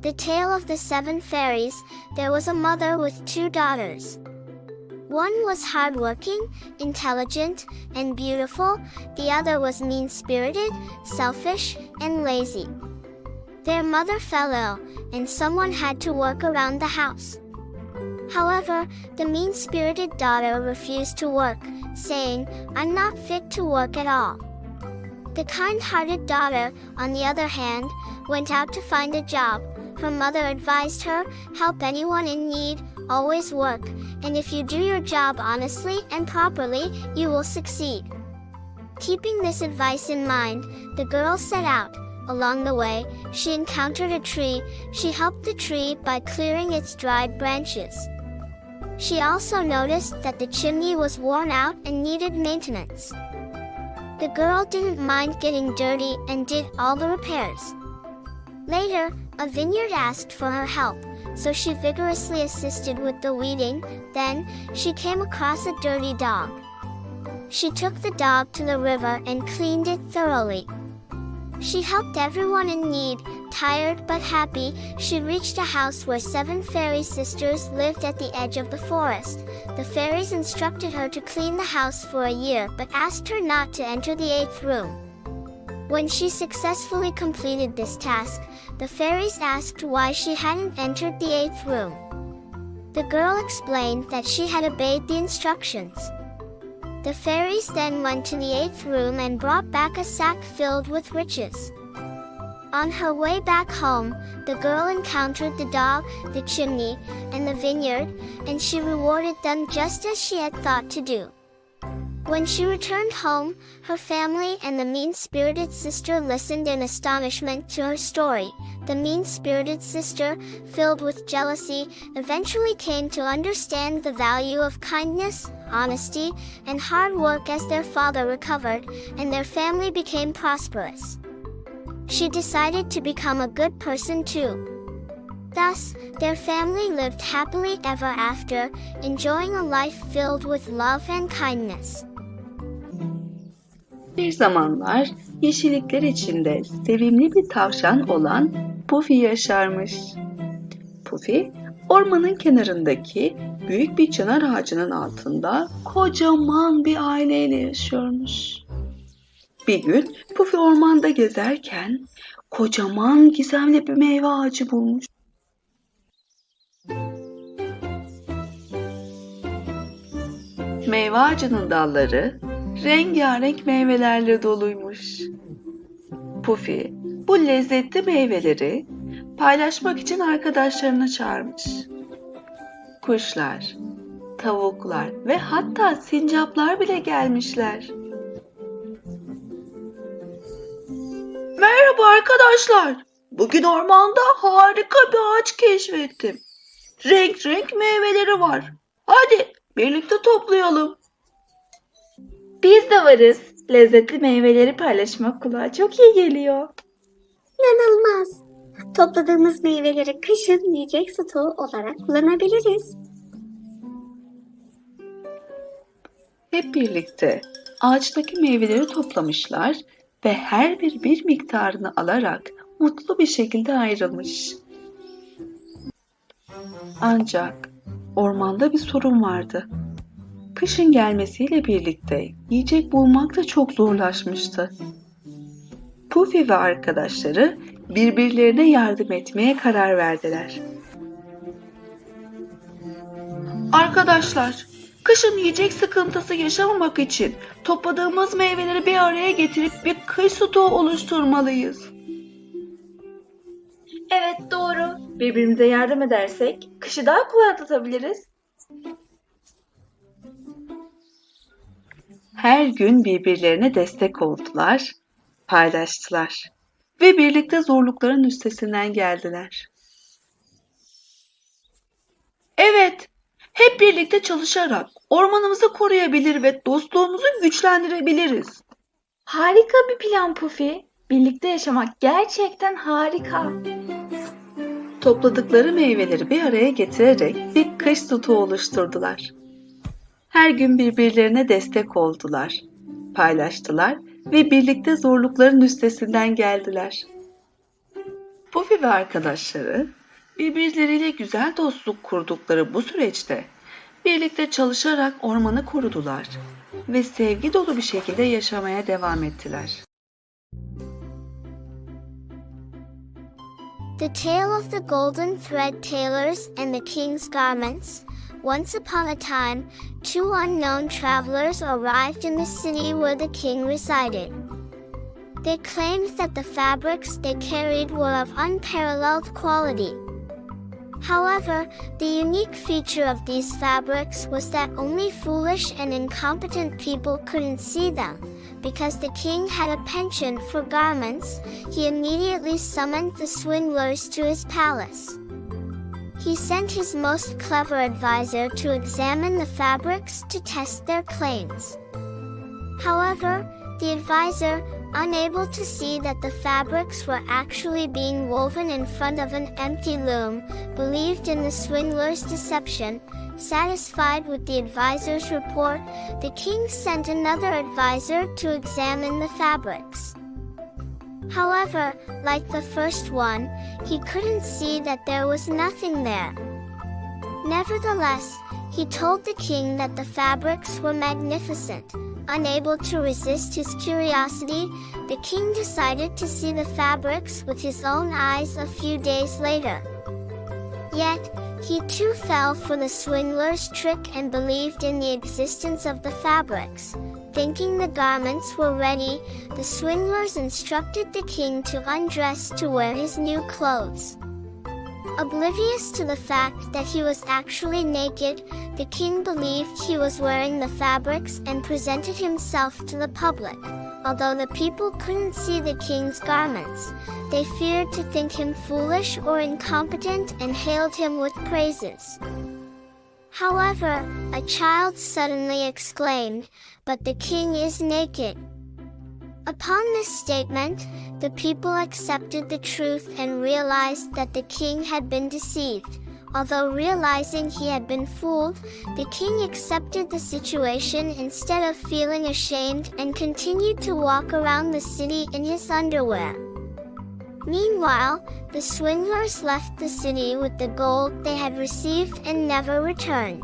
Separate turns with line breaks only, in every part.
The Tale of the Seven Fairies There was a mother with two daughters. One was hardworking, intelligent, and beautiful, the other was mean spirited, selfish, and lazy. Their mother fell ill, and someone had to work around the house. However, the mean spirited daughter refused to work, saying, I'm not fit to work at all. The kind hearted daughter, on the other hand, went out to find a job. Her mother advised her help anyone in need, always work, and if you do your job honestly and properly, you will succeed. Keeping this advice in mind, the girl set out. Along the way, she encountered a tree. She helped the tree by clearing its dried branches. She also noticed that the chimney was worn out and needed maintenance. The girl didn't mind getting dirty and did all the repairs. Later, a vineyard asked for her help, so she vigorously assisted with the weeding. Then, she came across a dirty dog. She took the dog to the river and cleaned it thoroughly. She helped everyone in need. Tired but happy, she reached a house where seven fairy sisters lived at the edge of the forest. The fairies instructed her to clean the house for a year but asked her not to enter the eighth room. When she successfully completed this task, the fairies asked why she hadn't entered the eighth room. The girl explained that she had obeyed the instructions. The fairies then went to the eighth room and brought back a sack filled with riches. On her way back home, the girl encountered the dog, the chimney, and the vineyard, and she rewarded them just as she had thought to do. When she returned home, her family and the mean spirited sister listened in astonishment to her story. The mean spirited sister, filled with jealousy, eventually came to understand the value of kindness, honesty, and hard work as their father recovered, and their family became prosperous. She decided to become a good person too. Thus, their family lived happily ever after, enjoying a life filled with love and kindness.
Bir zamanlar yeşillikler içinde sevimli bir tavşan olan Puffy yaşarmış. Puffy, ormanın kenarındaki büyük bir çınar ağacının altında kocaman bir aileyle yaşıyormuş. Bir gün Puffy ormanda gezerken kocaman gizemli bir meyve ağacı bulmuş. Meyve ağacının dalları rengarenk meyvelerle doluymuş. Puffy bu lezzetli meyveleri paylaşmak için arkadaşlarını çağırmış. Kuşlar, tavuklar ve hatta sincaplar bile gelmişler. Merhaba arkadaşlar. Bugün ormanda harika bir ağaç keşfettim. Renk renk meyveleri var. Hadi birlikte toplayalım. Biz de varız. Lezzetli meyveleri paylaşmak kulağa çok iyi geliyor.
İnanılmaz. Topladığımız meyveleri kışın yiyecek stoğu olarak kullanabiliriz.
Hep birlikte ağaçtaki meyveleri toplamışlar ve her bir bir miktarını alarak mutlu bir şekilde ayrılmış. Ancak ormanda bir sorun vardı. Kışın gelmesiyle birlikte yiyecek bulmak da çok zorlaşmıştı. Puffy ve arkadaşları birbirlerine yardım etmeye karar verdiler. Arkadaşlar, kışın yiyecek sıkıntısı yaşamamak için topladığımız meyveleri bir araya getirip bir kış stoğu oluşturmalıyız.
Evet doğru. Birbirimize yardım edersek kışı daha kolay atlatabiliriz.
Her gün birbirlerine destek oldular, paylaştılar ve birlikte zorlukların üstesinden geldiler. Evet, hep birlikte çalışarak ormanımızı koruyabilir ve dostluğumuzu güçlendirebiliriz.
Harika bir plan Puffy. Birlikte yaşamak gerçekten harika.
Topladıkları meyveleri bir araya getirerek bir kış tutu oluşturdular. Her gün birbirlerine destek oldular, paylaştılar ve birlikte zorlukların üstesinden geldiler. Puffy ve arkadaşları birbirleriyle güzel dostluk kurdukları bu süreçte birlikte çalışarak ormanı korudular ve sevgi dolu bir şekilde yaşamaya devam ettiler.
The Tale of the Golden Thread Tailors and the King's Garments. Once upon a time, two unknown travelers arrived in the city where the king resided. They claimed that the fabrics they carried were of unparalleled quality. However, the unique feature of these fabrics was that only foolish and incompetent people couldn't see them. Because the king had a penchant for garments, he immediately summoned the swindlers to his palace. He sent his most clever advisor to examine the fabrics to test their claims. However, the advisor, unable to see that the fabrics were actually being woven in front of an empty loom, believed in the swindler's deception. Satisfied with the advisor's report, the king sent another advisor to examine the fabrics. However, like the first one, he couldn't see that there was nothing there. Nevertheless, he told the king that the fabrics were magnificent. Unable to resist his curiosity, the king decided to see the fabrics with his own eyes a few days later. Yet, he too fell for the swindler's trick and believed in the existence of the fabrics. Thinking the garments were ready, the swindlers instructed the king to undress to wear his new clothes. Oblivious to the fact that he was actually naked, the king believed he was wearing the fabrics and presented himself to the public. Although the people couldn't see the king's garments, they feared to think him foolish or incompetent and hailed him with praises. However, a child suddenly exclaimed, But the king is naked. Upon this statement, the people accepted the truth and realized that the king had been deceived. Although realizing he had been fooled, the king accepted the situation instead of feeling ashamed and continued to walk around the city in his underwear. Meanwhile, the swindlers left the city with the gold they had received and never returned.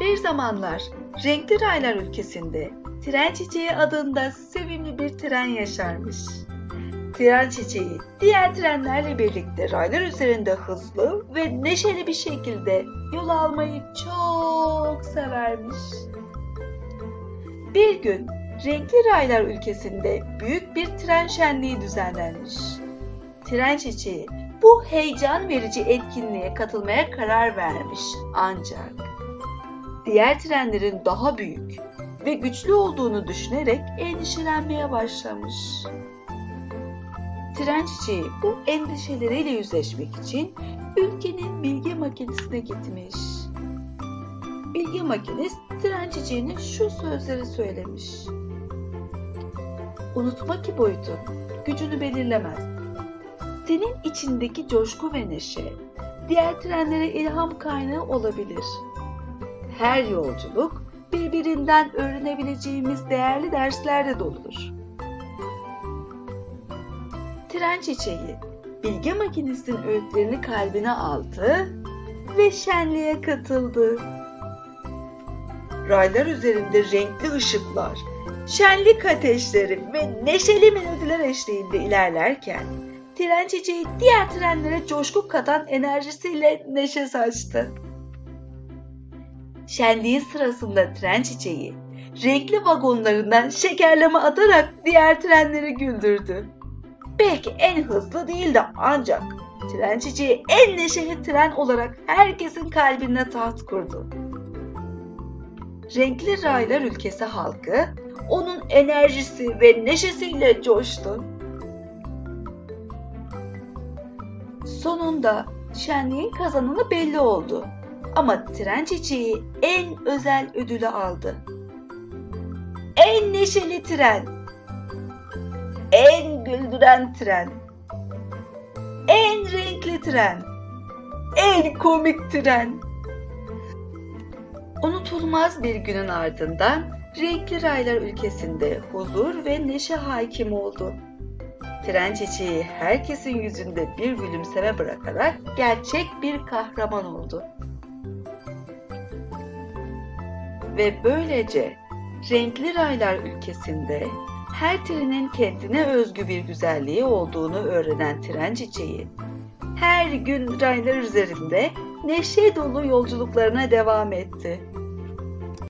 Bir zamanlar renkli raylar ülkesinde tren çiçeği adında sevimli bir tren yaşarmış. Tren çiçeği diğer trenlerle birlikte raylar üzerinde hızlı ve neşeli bir şekilde yol almayı çok severmiş. Bir gün renkli raylar ülkesinde büyük bir tren şenliği düzenlenmiş. Tren çiçeği bu heyecan verici etkinliğe katılmaya karar vermiş ancak diğer trenlerin daha büyük ve güçlü olduğunu düşünerek endişelenmeye başlamış. Tren çiçeği bu endişeleriyle yüzleşmek için ülkenin bilgi makinesine gitmiş. Bilgi makinesi tren çiçeğine şu sözleri söylemiş. Unutma ki boyutun gücünü belirlemez. Senin içindeki coşku ve neşe diğer trenlere ilham kaynağı olabilir. Her yolculuk birbirinden öğrenebileceğimiz değerli derslerle doludur. Tren çiçeği bilge makinesinin öğütlerini kalbine aldı ve şenliğe katıldı. Raylar üzerinde renkli ışıklar, şenlik ateşleri ve neşeli melodiler eşliğinde ilerlerken tren çiçeği diğer trenlere coşku katan enerjisiyle neşe saçtı. Şenliğin sırasında tren çiçeği renkli vagonlarından şekerleme atarak diğer trenleri güldürdü. Belki en hızlı değildi ancak tren çiçeği en neşeli tren olarak herkesin kalbine taht kurdu. Renkli raylar ülkesi halkı onun enerjisi ve neşesiyle coştu. Sonunda şenliğin kazananı belli oldu. Ama tren çiçeği en özel ödülü aldı. En neşeli tren. En güldüren tren. En renkli tren. En komik tren. Unutulmaz bir günün ardından renkli raylar ülkesinde huzur ve neşe hakim oldu. Tren çiçeği herkesin yüzünde bir gülümseme bırakarak gerçek bir kahraman oldu. Ve böylece renkli raylar ülkesinde her trenin kendine özgü bir güzelliği olduğunu öğrenen tren çiçeği her gün raylar üzerinde neşe dolu yolculuklarına devam etti.